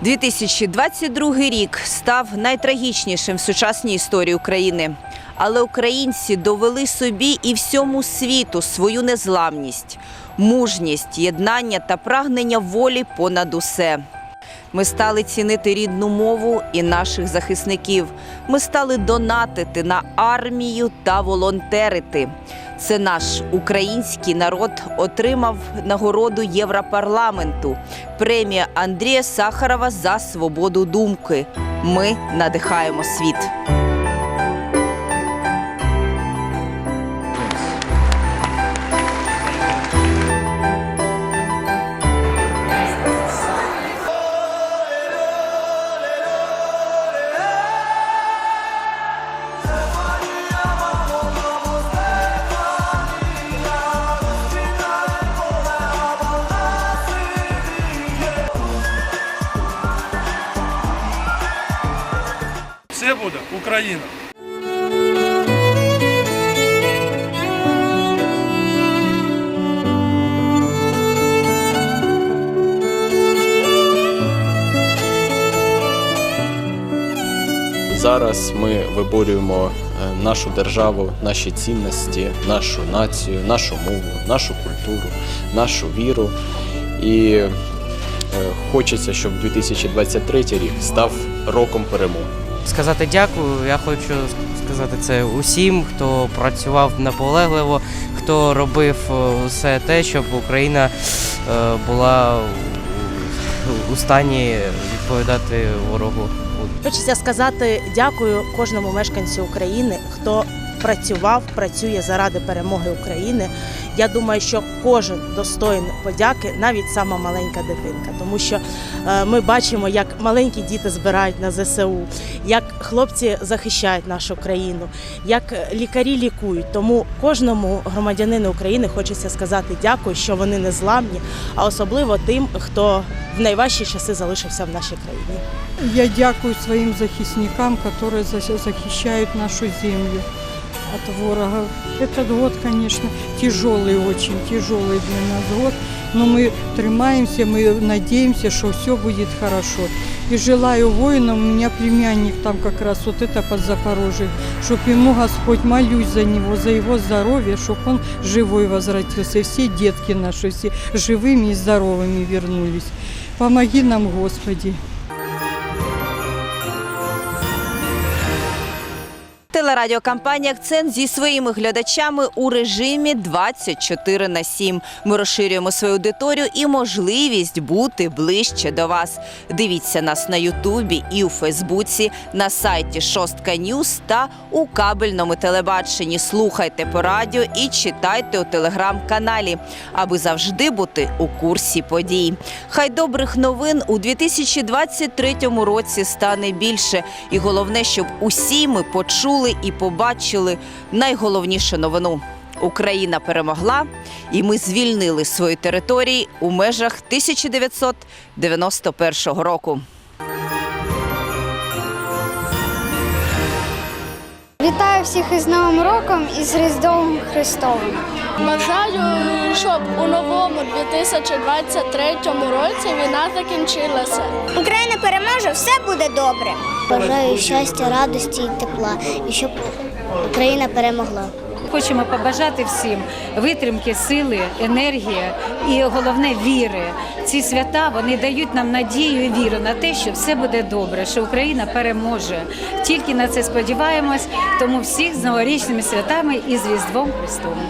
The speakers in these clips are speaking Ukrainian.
2022 рік став найтрагічнішим в сучасній історії України. Але українці довели собі і всьому світу свою незламність, мужність, єднання та прагнення волі понад усе. Ми стали цінити рідну мову і наших захисників. Ми стали донатити на армію та волонтерити. Це наш український народ отримав нагороду Європарламенту, премія Андрія Сахарова за свободу думки. Ми надихаємо світ. Буде Україна. Зараз ми виборюємо е, нашу державу, наші цінності, нашу націю, нашу мову, нашу культуру, нашу віру. І е, хочеться, щоб 2023 рік став роком перемоги. Сказати дякую. Я хочу сказати це усім, хто працював наполегливо, хто робив е, все те, щоб Україна е, була у стані відповідати ворогу. Хочеться сказати дякую кожному мешканцю України, хто працював, працює заради перемоги України. Я думаю, що кожен достоїн подяки, навіть сама маленька дитинка, тому що е, ми бачимо, як маленькі діти збирають на ЗСУ, як хлопці захищають нашу країну, як лікарі лікують. Тому кожному громадянину України хочеться сказати дякую, що вони не зламні, а особливо тим, хто в найважчі часи залишився в нашій країні. Я дякую своїм захисникам, которые за- захищают нашу землю от ворога. Этот год, конечно, тяжелый очень, тяжелый для нас год, но мы тримаемся, мы надеемся, что все будет хорошо. И желаю воинам, у меня племянник там как раз вот это под Запорожьем, чтобы ему Господь, молюсь за него, за его здоровье, чтобы он живой возвратился, и все детки наши, все живыми и здоровыми вернулись. Помоги нам, Господи. Телерадіокампанія Акцент зі своїми глядачами у режимі 24 на 7. Ми розширюємо свою аудиторію і можливість бути ближче до вас. Дивіться нас на Ютубі і у Фейсбуці, на сайті Шостка Ньюс та у кабельному телебаченні. Слухайте по радіо і читайте у телеграм-каналі, аби завжди бути у курсі подій. Хай добрих новин у 2023 році стане більше, і головне, щоб усі ми почули і побачили найголовнішу новину. Україна перемогла, і ми звільнили свої території у межах 1991 року. Вітаю всіх із Новим роком і з Різдвом Христовим. Бажаю, щоб у новому 2023 році війна закінчилася. Україна переможе, все буде добре. Бажаю щастя, радості і тепла, і щоб Україна перемогла. Хочемо побажати всім витримки, сили, енергії і головне віри. Ці свята вони дають нам надію і віру на те, що все буде добре, що Україна переможе. Тільки на це сподіваємось. Тому всіх з новорічними святами і з Різдвом Христовим.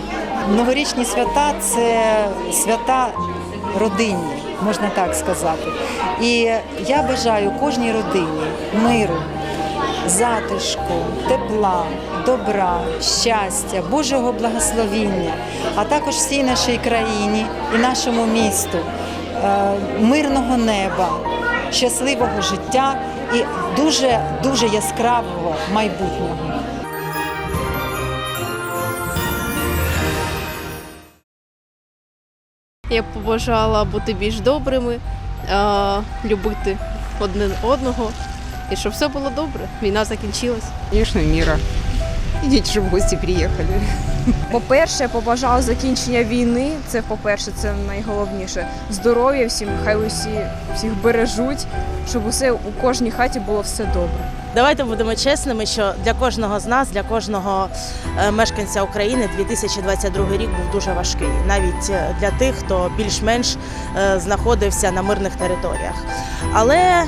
Новорічні свята це свята родинні, можна так сказати. І я бажаю кожній родині миру, затишку, тепла, добра, щастя, Божого благословіння, а також всій нашій країні і нашому місту, е, мирного неба, щасливого життя і дуже дуже яскравого майбутнього. Я побажала бути більш добрими, е, любити одне одного і щоб все було добре. Війна закінчилась. Звісно, міра. Ідіть, щоб в гості приїхали. По-перше, побажав закінчення війни. Це по-перше, це найголовніше. Здоров'я всім, хай усі всіх бережуть, щоб усе у кожній хаті було все добре. Давайте будемо чесними, що для кожного з нас, для кожного е, мешканця України 2022 рік був дуже важкий, навіть е, для тих, хто більш-менш е, знаходився на мирних територіях. Але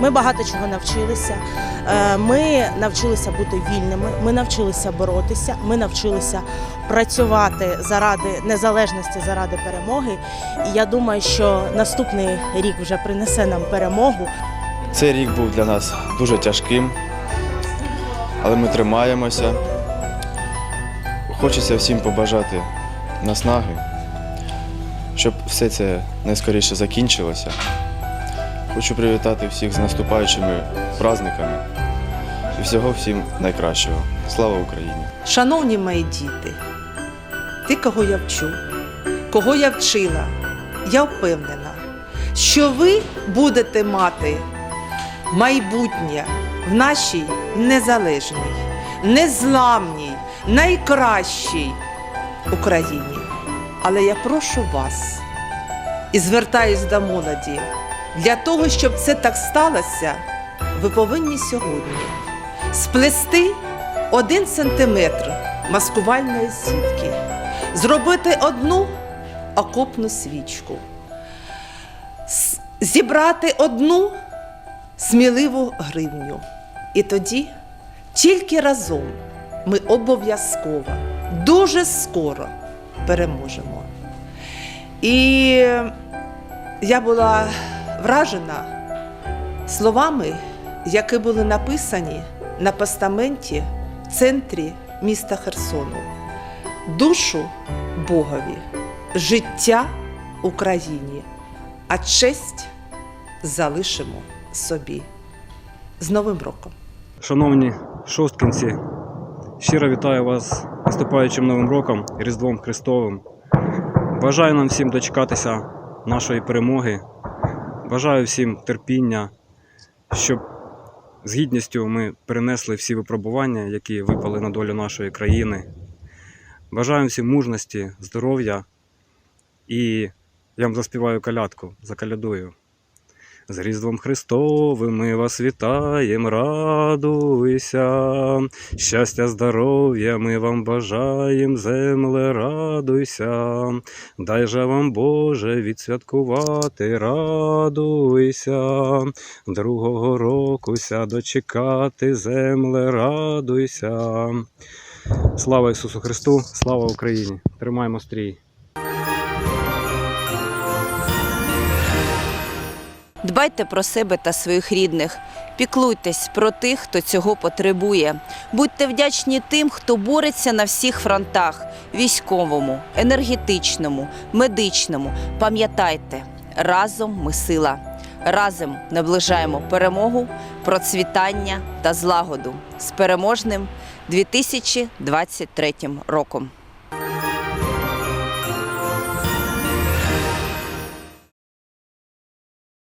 ми багато чого навчилися. Е, Ми навчилися бути вільними, ми навчилися боротися, ми навчилися працювати заради незалежності, заради перемоги. І я думаю, що наступний рік вже принесе нам перемогу. Цей рік був для нас дуже тяжким, але ми тримаємося. Хочеться всім побажати наснаги, щоб все це найскоріше закінчилося. Хочу привітати всіх з наступаючими праздниками і всього всім найкращого. Слава Україні! Шановні мої діти, ти, кого я вчу, кого я вчила, я впевнена, що ви будете мати майбутнє в нашій незалежній, незламній, найкращій Україні. Але я прошу вас і звертаюсь до молоді, для того, щоб це так сталося, ви повинні сьогодні сплести один сантиметр маскувальної сітки, зробити одну окопну свічку, зібрати одну сміливу гривню. І тоді тільки разом ми обов'язково, дуже скоро переможемо. І я була вражена словами, які були написані на постаменті в центрі міста Херсону. Душу Богові, життя Україні, а честь залишимо собі. З Новим роком! Шановні шосткинці, щиро вітаю вас наступаючим Новим роком Різдвом Христовим. Бажаю нам всім дочекатися нашої перемоги. Бажаю всім терпіння, щоб з гідністю ми перенесли всі випробування, які випали на долю нашої країни. Бажаю всім мужності, здоров'я і я вам заспіваю колядку, закалядую. З Різдвом Христовим ми вас вітаєм, радуйся, щастя, здоров'я ми вам бажаєм, земле, радуйся, дай же вам, Боже, відсвяткувати, радуйся, другого рокуся дочекати, земле, радуйся. Слава Ісусу Христу, слава Україні! Тримаємо стрій! Дбайте про себе та своїх рідних. Піклуйтесь про тих, хто цього потребує. Будьте вдячні тим, хто бореться на всіх фронтах: військовому, енергетичному, медичному. Пам'ятайте, разом ми сила. Разом наближаємо перемогу, процвітання та злагоду з переможним 2023 роком.